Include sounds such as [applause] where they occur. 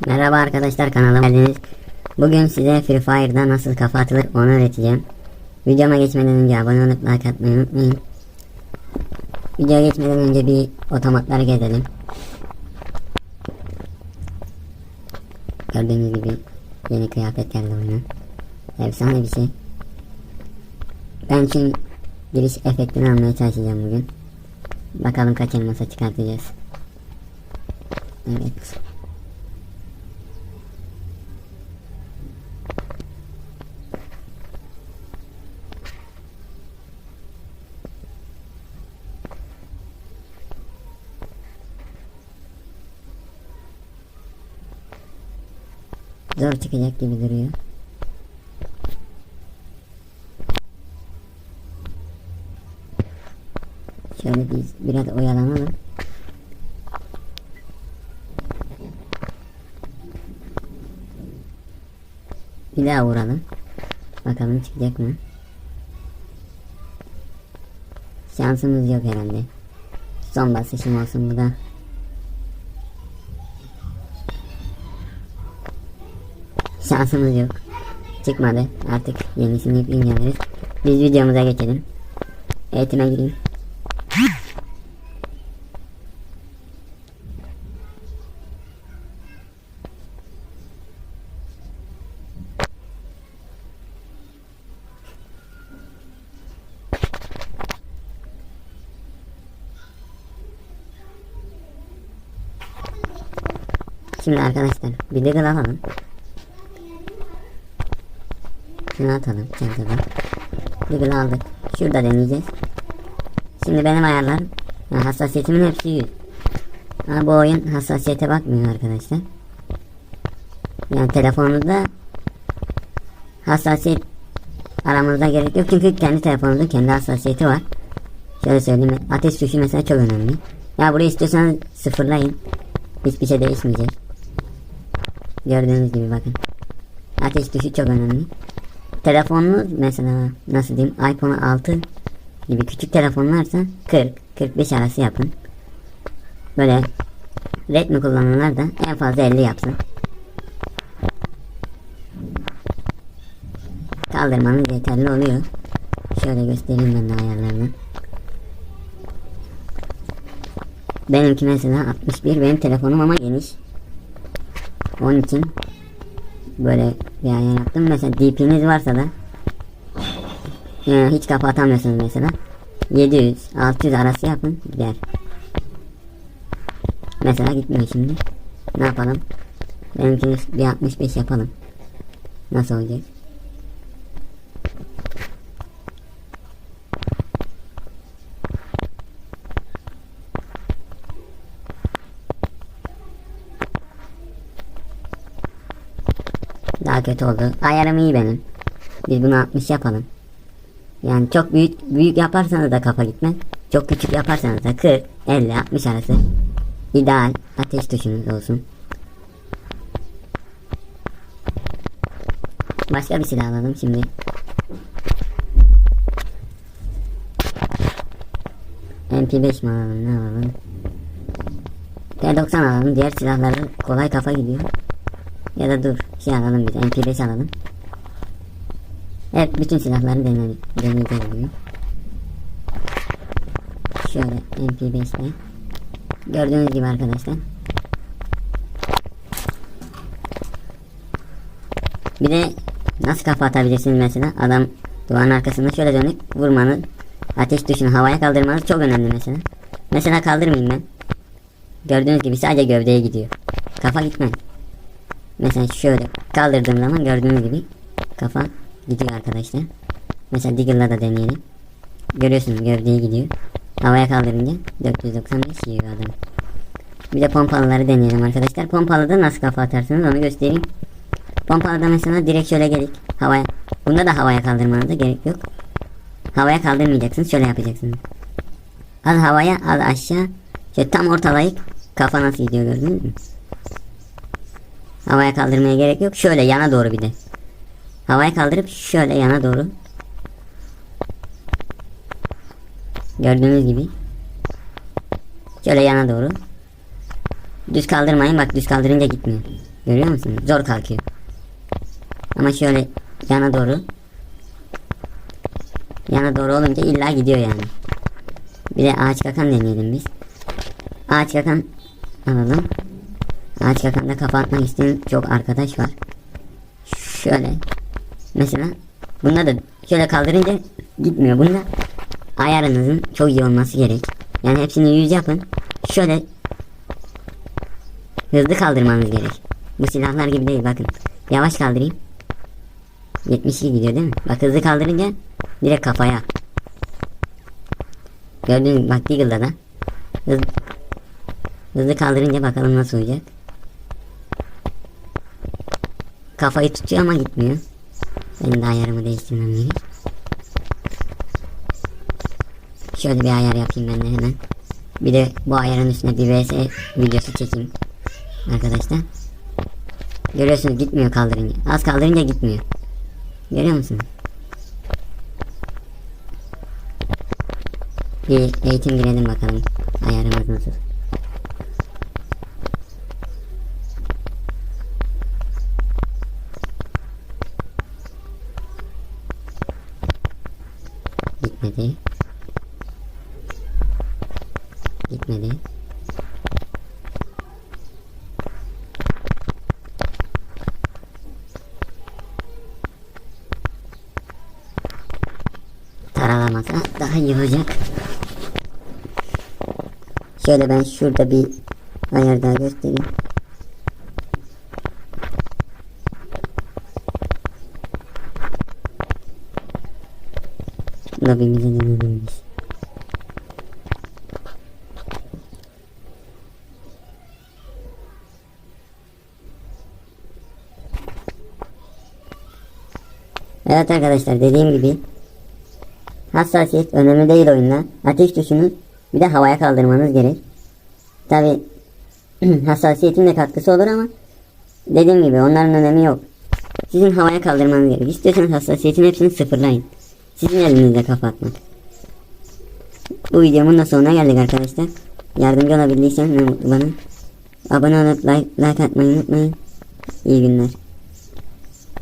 Merhaba arkadaşlar kanalıma geldiniz. Bugün size Free Fire'da nasıl kafa atılır onu öğreteceğim. Videoma geçmeden önce abone olup like atmayı unutmayın. Videoya geçmeden önce bir otomatları gezelim. Gördüğünüz gibi yeni kıyafet geldi oyuna. Efsane bir şey. Ben şimdi giriş efektini almaya çalışacağım bugün. Bakalım kaç elmasa çıkartacağız. Evet. Zor çıkacak gibi duruyor. Şöyle biz biraz oyalanalım. Bir daha vuralım. Bakalım çıkacak mı? Şansımız yok herhalde. Son basışım olsun bu da. Şansımız yok. Çıkmadı. Artık yenisini geliriz. Biz videomuza geçelim. Eğitime gireyim. Şimdi arkadaşlar bir Deagle alalım. Şunu atalım çantadan. Deagle aldık. Şurada deneyeceğiz. Şimdi benim ayarlarım ha, hassasiyetimin hepsi 100. Ama bu oyun hassasiyete bakmıyor arkadaşlar. Yani telefonunuzda hassasiyet aramanıza gerek yok çünkü kendi telefonunuzun kendi hassasiyeti var. Şöyle söyleyeyim ateş tuşu mesela çok önemli. Ya burayı istiyorsanız sıfırlayın. Hiçbir şey değişmeyecek. Gördüğünüz gibi bakın. Ateş tuşu çok önemli. Telefonunuz mesela nasıl diyeyim iPhone 6 gibi küçük telefonlarsa 40-45 arası yapın. Böyle Redmi kullananlar da en fazla 50 yapsın. Kaldırmanız yeterli oluyor. Şöyle göstereyim ben de ayarlarını. Benimki mesela 61 benim telefonum ama geniş. Onun için böyle ayar yaptım. Mesela DP'niz varsa da yani hiç kafa atamıyorsunuz mesela. 700 600 arası yapın gider. Mesela gitmiyor şimdi. Ne yapalım? Benimkini bir 65 yapalım. Nasıl olacak? Daha kötü oldu. Ayarım iyi benim. Biz bunu 60 yapalım. Yani çok büyük büyük yaparsanız da kafa gitmez. Çok küçük yaparsanız da 40, 50, 60 arası. İdeal ateş tuşunuz olsun. Başka bir silah alalım şimdi. MP5 mi alalım ne alalım? P90 alalım. Diğer silahları kolay kafa gidiyor. Ya da dur şey alalım biz MP5 alalım. Evet bütün silahları dene deneyeceğiz bugün. Şöyle MP5 ile. Gördüğünüz gibi arkadaşlar. Bir de nasıl kafa atabilirsiniz mesela adam duvarın arkasında şöyle dönüp vurmanız ateş tuşunu havaya kaldırmanız çok önemli mesela. Mesela kaldırmayayım ben. Gördüğünüz gibi sadece gövdeye gidiyor. Kafa gitmez. Mesela şöyle kaldırdığım zaman gördüğünüz gibi kafa gidiyor arkadaşlar. Mesela Diggle'la da deneyelim. Görüyorsunuz gövdeye gidiyor. Havaya kaldırınca 495 yiyor adam. Bir de pompalıları deneyelim arkadaşlar. Pompalıda nasıl kafa atarsınız onu göstereyim. Pompalıda mesela direkt şöyle gelik. Havaya. Bunda da havaya kaldırmanıza gerek yok. Havaya kaldırmayacaksınız. Şöyle yapacaksınız. Az havaya az aşağı. Şöyle tam ortalayıp kafa nasıl gidiyor gördünüz mü? Havaya kaldırmaya gerek yok. Şöyle yana doğru bir de. Havaya kaldırıp şöyle yana doğru. Gördüğünüz gibi. Şöyle yana doğru. Düz kaldırmayın bak düz kaldırınca gitmiyor. Görüyor musunuz? Zor kalkıyor. Ama şöyle yana doğru yana doğru olunca illa gidiyor yani. Bir de ağaç kakan deneyelim biz. Ağaç kakan alalım. Ağaç kakanda kafa atmak isteyen çok arkadaş var. Şöyle. Mesela bunda da şöyle kaldırınca gitmiyor. Bunda ayarınızın çok iyi olması gerek. Yani hepsini yüz yapın. Şöyle hızlı kaldırmanız gerek. Bu silahlar gibi değil bakın. Yavaş kaldırayım. 72 gidiyor değil mi? Bak hızlı kaldırınca direkt kafaya. Gördüğünüz bak Deagle'da da hızlı, hızlı kaldırınca bakalım nasıl olacak. Kafayı tutuyor ama gitmiyor. Benim de ayarımı değiştirmem gerek. Şöyle bir ayar yapayım ben de hemen. Bir de bu ayarın üstüne bir vs videosu çekeyim. Arkadaşlar. Görüyorsunuz gitmiyor kaldırınca. Az kaldırınca gitmiyor. Görüyor musunuz? Bir eğitim girelim bakalım. Ayarımız nasıl? Gitmedi. Gitmedi. Taralamasa daha iyi olacak. Şöyle ben şurada bir ayar daha göstereyim. Lobimize deneyebiliriz. Evet arkadaşlar dediğim gibi hassasiyet önemli değil oyunda. Ateş tuşunu bir de havaya kaldırmanız gerek. Tabi [clears throat] hassasiyetin de katkısı olur ama dediğim gibi onların önemi yok. Sizin havaya kaldırmanız gerek. İstiyorsanız hassasiyetin hepsini sıfırlayın. Sizin elinizde kapatmak. Bu videomun da sonuna geldik arkadaşlar. Yardımcı olabildiysem bana. Abone olup like, like atmayı unutmayın. İyi günler.